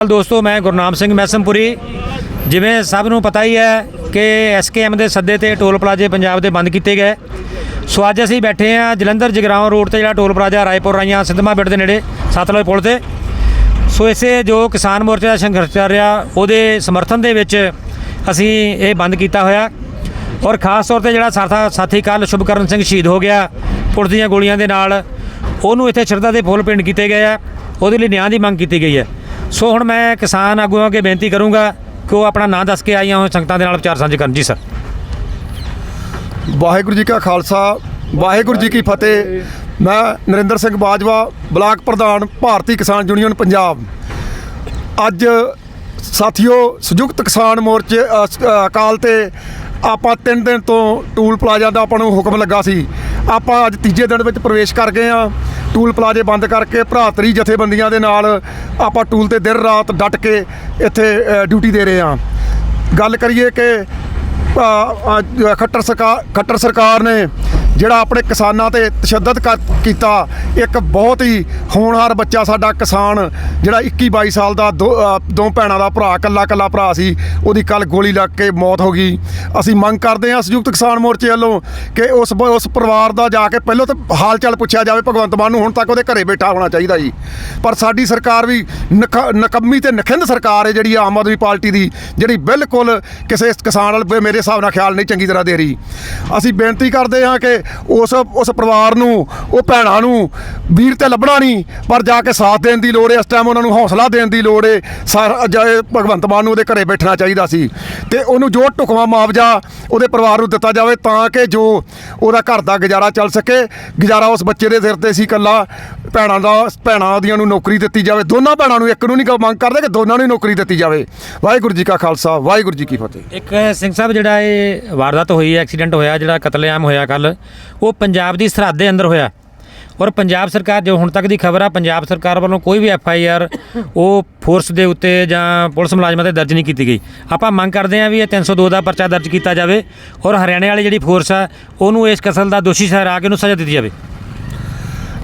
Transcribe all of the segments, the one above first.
ਹਾਲ ਦੋਸਤੋ, ਮੈਂ ਗੁਰਨਾਮ ਸਿੰਘ ਮੈਸਮਪੁਰੀ। ਜਿਵੇਂ ਸਭ ਨੂੰ ਪਤਾ ਹੀ ਹੈ ਕਿ ਐਸਕੇਐਮ ਦੇ ਸੱਦੇ ਤੇ ਟੋਲ ਪਲਾਜ਼ੇ ਪੰਜਾਬ ਦੇ ਬੰਦ ਕੀਤੇ ਗਏ। ਸੋ ਅੱਜ ਅਸੀਂ ਬੈਠੇ ਹਾਂ ਜਲੰਧਰ ਜਗਰਾਉਂ ਰੋਡ ਤੇ, ਜਿਹੜਾ ਟੋਲ ਪਲਾਜ਼ਾ ਰਾਏਪੁਰ ਰਾਈਆਂ ਸਿੰਧਮਾ ਬਿੱਟ ਦੇ ਨੇੜੇ, ਸਤਲੁਜ ਪੁਲ ਤੇ। ਸੋ ਇਸੇ ਜੋ ਕਿਸਾਨ ਮੋਰਚੇ ਦਾ ਸੰਘਰਸ਼ ਚੱਲ ਰਿਹਾ, ਉਹਦੇ ਸਮਰਥਨ ਦੇ ਵਿੱਚ ਅਸੀਂ ਇਹ ਬੰਦ ਕੀਤਾ ਹੋਇਆ। ਔਰ ਖਾਸ ਤੌਰ ਤੇ ਜਿਹੜਾ ਸਾਥਾ ਸਾਥੀ ਕੱਲ ਸ਼ੁਭਕਰਨ ਸਿੰਘ ਸ਼ਹੀਦ ਹੋ ਗਿਆ, ਪੁਲਿਸ ਦੀਆਂ ਗੋਲੀਆਂ ਦੇ ਨਾਲ, ਉਹਨੂੰ ਇੱਥੇ ਸ਼ਰਧਾ ਦੇ ਫੁੱਲ ਪਿੰਡ ਕੀਤੇ ਗਏ ਆ। ਉਹਦੇ ਲਈ ਨਿਆਂ ਦੀ ਮੰਗ ਕੀਤੀ ਗਈ ਹੈ। ਸੋ ਹੁਣ ਮੈਂ ਕਿਸਾਨ ਆਗੂਆਂ ਅੱਗੇ ਬੇਨਤੀ ਕਰੂੰਗਾ ਕਿ ਉਹ ਆਪਣਾ ਨਾਂ ਦੱਸ ਕੇ ਆਈਆਂ ਹੋਏ ਸੰਗਤਾਂ ਦੇ ਨਾਲ ਵਿਚਾਰ ਸਾਂਝੇ ਕਰਨ। ਜੀ ਸਰ। ਵਾਹਿਗੁਰੂ ਜੀ ਕਾ ਖਾਲਸਾ, ਵਾਹਿਗੁਰੂ ਜੀ ਕੀ ਫਤਿਹ। ਮੈਂ ਨਰਿੰਦਰ ਸਿੰਘ ਬਾਜਵਾ, ਬਲਾਕ ਪ੍ਰਧਾਨ ਭਾਰਤੀ ਕਿਸਾਨ ਯੂਨੀਅਨ ਪੰਜਾਬ। ਅੱਜ ਸਾਥੀਓ, ਸੰਯੁਕਤ ਕਿਸਾਨ ਮੋਰਚੇ ਅਕਾਲ ਤੇ ਆਪਾਂ ਤਿੰਨ ਦਿਨ ਤੋਂ ਟੂਲ ਪਲਾਜ਼ਾ ਦਾ ਆਪਾਂ ਨੂੰ ਹੁਕਮ ਲੱਗਾ ਸੀ ਆਪਾਂ ਅੱਜ ਤੀਜੇ ਦਿਨ ਵਿੱਚ ਪ੍ਰਵੇਸ਼ ਕਰ ਗਏ ਆ ਟੂਲ ਪਲਾਜ਼ੇ ਬੰਦ ਕਰਕੇ ਭਰਾਤਰੀ ਜਥੇਬੰਦੀਆਂ ਦੇ ਨਾਲ ਆਪਾਂ ਟੂਲ ਤੇ ਦਿਨ ਰਾਤ ਡਟ ਕੇ ਇੱਥੇ ਡਿਊਟੀ ਦੇ ਰਹੇ ਆ ਗੱਲ ਕਰੀਏ ਕਿ ਖੱਟਰ ਸਰਕਾਰ ਖੱਟਰ ਸਰਕਾਰ ਨੇ ਜਿਹੜਾ ਆਪਣੇ ਕਿਸਾਨਾਂ ਤੇ ਤਸ਼ੱਦਦ ਕਰ- ਕੀਤਾ, ਇੱਕ ਬਹੁਤ ਹੀ ਹੋਣਹਾਰ ਬੱਚਾ ਸਾਡਾ ਕਿਸਾਨ, ਜਿਹੜਾ 21 22 ਸਾਲ ਦਾ ਦੋ ਦੋ ਭੈਣਾਂ ਦਾ ਭਰਾ ਕੱਲਾ ਕੱਲਾ ਭਰਾ ਸੀ, ਉਹਦੀ ਕੱਲ ਗੋਲੀ ਲੱਗ ਕੇ ਮੌਤ ਹੋ ਗਈ। ਅਸੀਂ ਮੰਗ ਕਰਦੇ ਹਾਂ ਸੰਯੁਕਤ ਕਿਸਾਨ ਮੋਰਚੇ ਵੱਲੋਂ ਕਿ ਉਸ ਬ- ਉਸ ਪਰਿਵਾਰ ਦਾ ਜਾ ਕੇ ਪਹਿਲਾਂ ਤਾਂ ਹਾਲ ਚਾਲ ਪੁੱਛਿਆ ਜਾਵੇ, ਭਗਵੰਤ ਮਾਨ ਨੂੰ ਹੁਣ ਤੱਕ ਉਹਦੇ ਘਰੇ ਬੈਠਾ ਹੋਣਾ ਚਾਹੀਦਾ ਜੀ। ਪਰ ਸਾਡੀ ਸਰਕਾਰ ਵੀ ਨਕ- ਨਕੰਮੀ ਤੇ ਨਖਿੰਦ ਸਰਕਾਰ ਹੈ ਜਿਹੜੀ ਆਮ ਆਦਮੀ ਪਾਰਟੀ ਦੀ, ਜਿਹੜੀ ਬਿਲਕੁਲ ਕਿਸੇ ਕਿਸਾਨ ਨਾਲ ਮੇਰੇ ਹਿਸਾਬ ਨਾਲ ਖਿਆਲ ਨਹੀਂ ਚੰਗੀ ਤਰ੍ਹਾਂ ਦੇ ਰਹੀ। ਅਸੀਂ ਬੇਨਤੀ ਕਰਦੇ ਹਾਂ ਕਿ ਉਸ ਉਸ ਪਰਿਵਾਰ ਨੂੰ ਉਹ ਭੈਣਾਂ ਨੂੰ ਵੀਰ ਤੇ ਲੱਭਣਾ ਨਹੀਂ, ਪਰ ਜਾ ਕੇ ਸਾਥ ਦੇਣ ਦੀ ਲੋੜ ਹੈ ਇਸ ਟਾਈਮ ਉਹਨਾਂ ਨੂੰ ਹੌਸਲਾ ਦੇਣ ਦੀ ਲੋੜ ਹੈ ਸਰ ਭਗਵੰਤ ਮਾਨ ਨੂੰ ਉਹਦੇ ਘਰੇ ਬੈਠਣਾ ਚਾਹੀਦਾ ਸੀ। ਤੇ ਉਹਨੂੰ ਜੋ ਢੁਕਵਾਂ ਮੁਆਵਜ਼ਾ ਉਹਦੇ ਪਰਿਵਾਰ ਨੂੰ ਦਿੱਤਾ ਜਾਵੇ, ਤਾਂ ਕਿ ਜੋ ਉਹਦਾ ਘਰ ਦਾ ਗੁਜ਼ਾਰਾ ਚੱਲ ਸਕੇ, ਗੁਜ਼ਾਰਾ ਉਸ ਬੱਚੇ ਦੇ ਸਿਰ ਤੇ ਸੀ ਇਕੱਲਾ, ਭੈਣਾਂ ਦਾ, ਭੈਣਾਂ ਦੀਆਂ ਨੂੰ ਨੌਕਰੀ ਦਿੱਤੀ ਜਾਵੇ। ਦੋਨਾਂ ਭੈਣਾਂ ਨੂੰ ਇੱਕ ਨੂੰ ਨਹੀਂ ਮੰਗ ਕਰਦੇ ਕਿ ਦੋਨਾਂ ਨੂੰ ਹੀ ਨੌਕਰੀ ਦਿੱਤੀ ਜਾਵੇ। ਵਾਹਿਗੁਰੂ ਜੀ ਕਾ ਖਾਲਸਾ, ਵਾਹਿਗੁਰੂ ਜੀ ਕੀ ਫਤਿਹ। ਇੱਕ ਸਿੰਘ ਸਾਹਿਬ, ਜਿਹੜਾ ਇਹ ਵਾਰਦਾਤ ਹੋਈ ਹੈ ਐਕਸੀਡੈਂਟ ਹੋਇਆ, ਜਿਹੜਾ ਕਤਲੇਆਮ ਹੋਇਆ ਕੱਲ ਉਹ ਪੰਜਾਬ ਦੀ ਸਰਹੱਦ ਦੇ ਅੰਦਰ ਹੋਇਆ। ਔਰ ਪੰਜਾਬ ਸਰਕਾਰ, ਜੋ ਹੁਣ ਤੱਕ ਦੀ ਖਬਰ ਆ, ਪੰਜਾਬ ਸਰਕਾਰ ਵੱਲੋਂ ਕੋਈ ਵੀ ਐਫ ਆਈ ਆਰ ਉਹ ਫੋਰਸ ਦੇ ਉੱਤੇ ਜਾਂ ਪੁਲਿਸ ਮੁਲਾਜ਼ਮਾਂ ਤੇ ਦਰਜ ਨਹੀਂ ਕੀਤੀ ਗਈ। ਆਪਾਂ ਮੰਗ ਕਰਦੇ ਹਾਂ ਵੀ ਇਹ 302 ਦਾ ਪਰਚਾ ਦਰਜ ਕੀਤਾ ਜਾਵੇ ਔਰ ਹਰਿਆਣੇ ਵਾਲੀ ਜਿਹੜੀ ਫੋਰਸ ਆ, ਉਹਨੂੰ ਇਸ ਕਸਲ ਦਾ ਦੋਸ਼ੀ ਠਹਿਰਾ ਕੇ ਉਹਨੂੰ ਸਜ਼ਾ ਦਿੱਤੀ ਜਾਵੇ।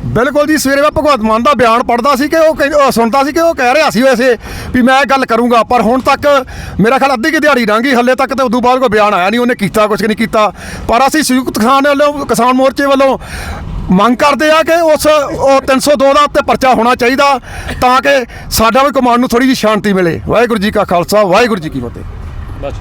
ਬਿਲਕੁਲ ਜੀ, ਸਵੇਰੇ ਮੈਂ ਭਗਵੰਤ ਮਾਨ ਦਾ ਬਿਆਨ ਪੜਦਾ ਸੀ ਕਿ ਉਹ ਕਹਿ- ਸੁਣਦਾ ਸੀ ਕਿ ਉਹ ਕਹਿ ਰਿਹਾ ਸੀ ਵੈਸੇ ਵੀ ਮੈਂ ਇਹ ਗੱਲ ਕਰੂੰਗਾ, ਪਰ ਹੁਣ ਤੱਕ ਮੇਰਾ ਖਿਆਲ ਅੱਧੀ ਕਿ ਦਿਹਾੜੀ ਲੰਘੀ ਹੱਲੇ ਤੱਕ ਤੇ ਉਦੋਂ ਬਾਅਦ ਕੋਈ ਬਿਆਨ ਆਇਆ ਨਹੀਂ, ਉਹਨੇ ਕੀਤਾ ਕੁਝ ਨਹੀਂ ਕੀਤਾ। ਪਰ ਅਸੀਂ ਸੰਯੁਕਤ ਕਿਸਾਨ ਵੱਲੋਂ, ਕਿਸਾਨ ਮੋਰਚੇ ਵੱਲੋਂ ਮੰਗ ਕਰਦੇ ਆ ਕਿ ਉਸ, ਉਹ 302 ਦਾ ਉੱਤੇ ਪਰਚਾ ਹੋਣਾ ਚਾਹੀਦਾ ਤਾਂ ਕਿ ਸਾਡਾ ਵੀ ਕਮਾਂਡ ਨੂੰ ਥੋੜੀ ਜਿਹੀ ਸ਼ਾਂਤੀ ਮਿਲੇ। ਵਾਹਿਗੁਰੂ ਜੀ ਕਾ ਖਾਲਸਾ, ਵਾਹਿਗੁਰੂ ਜੀ ਕੀ ਫਤਿਹ। ਬਸ।